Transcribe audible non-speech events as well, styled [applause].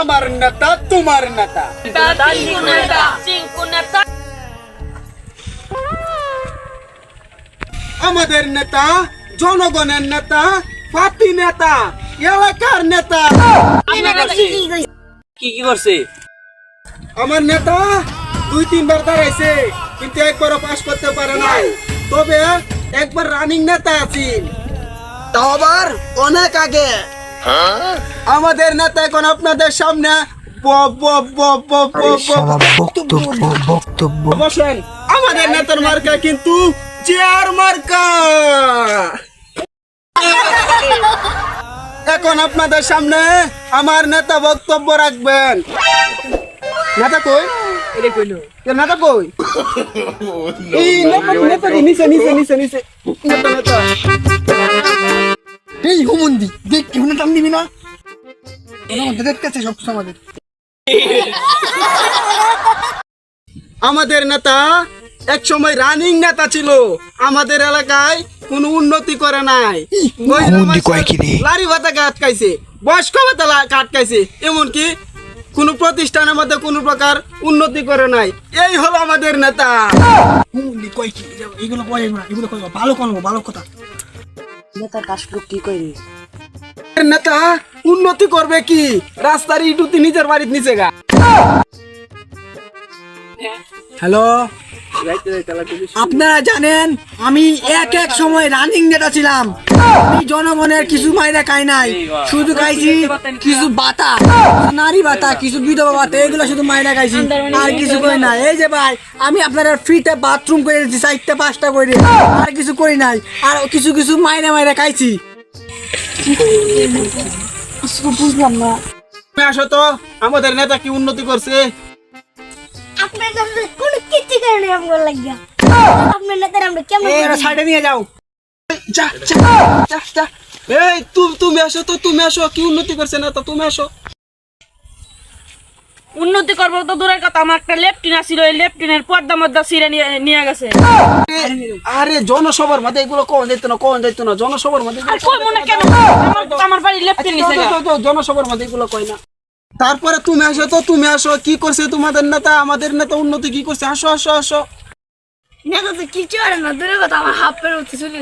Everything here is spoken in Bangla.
আমার নেতা তোমার নেতা। আমাদের নেতা জনগণের নেতা পার্টি নেতা এলাকার নেতা। কি কি করছে? আমার নেতা দুই তিনবার দাঁড়াইছে কিন্তু একবারও পাস করতে পারে নাই। তবে একবার রানিং নেতা আছেন তাও আবার অনেক আগে। আমাদের নেতা এখন আপনাদের সামনে। আমাদের নেতার মার্কা কিন্তু চেয়ার মার্কা। এখন আপনাদের সামনে আমার নেতা বক্তব্য রাখবেন। নেতা কই? নেতা কই? [laughs] নেতা নেতা নিচে নিচে নিচে নিচে। নেতা নেতা। এই হুমন্দি দেখ টান দিবি না? দেখতেছে সব আমাদের। আমাদের নেতা এক সময় রানিং নেতা ছিল। আমাদের এলাকায় কোনো উন্নতি করে নাই? লারি ভাতা আটকাইছে বয়স্ক ভাতা আটকাইছে এমনকি কোনো প্রতিষ্ঠানের মধ্যে কোনো প্রকার উন্নতি করে নাই। এই হলো আমাদের নেতা। হুমন্দি কয় কি এগুলো এগুলো কয় ভালো কোনো ভালো কথা। নেতার কাজগুলো কি করি নেতা উন্নতি করবে কি? রাস্তার ইটুতি নিজের বাড়ির নিচে গা। হ্যালো আপনারা জানেন আমি এক এক সময় রানিং নেতা ছিলাম। আমি জনগণের কিছু মাইরা খাই নাই। শুধু খাইছি কিছু বাতা নারী বাতা কিছু বিধবা বাতা এগুলো শুধু মাইরা খাইছি। আর কিছু করি না এই যে ভাই আমি আপনারা ফ্রিতে বাথরুম করে দিচ্ছি চারটা পাঁচটা করে আর কিছু করি নাই। আর কিছু কিছু মাইরা মাইরা খাইছি। বুঝলাম না। আসো তো আমাদের নেতা কি উন্নতি করছে? আপনার কাছে কোনো কিছু কারণে আমগুলো লাগিয়া। আপনার নেতার আমরা কেমন সাইডে নিয়ে যাও। যা যা যা যা। এই তুমি তুমি আসো তো তুমি আসো কি উন্নতি করছে না তো তুমি আসো। উন্নতি করব তো দূরের কথা আমার একটা লেফটিন আছিল ওই লেফটিনের পর্দা মধ্যে সিরে নিয়ে নিয়ে গেছে। আরে জনসভার মধ্যে এগুলো কোন দিত না কোন দিত না জনসভার মধ্যে আর কই মনে কেন? আমার আমার বাড়ি লেফটিন নিছে তো, তো, তো, জনসভার মধ্যে এগুলো কয় না। তারপরে তুমি আসো তো, তুমি আসো। কি করছে তোমাদের নেতা? আমাদের নেতা উন্নতি কি করছে? আসো আসো আসো। নেতা তো কিছু আর না দূরে কথা, আমার হাফ প্যান্ট উঠতে চলে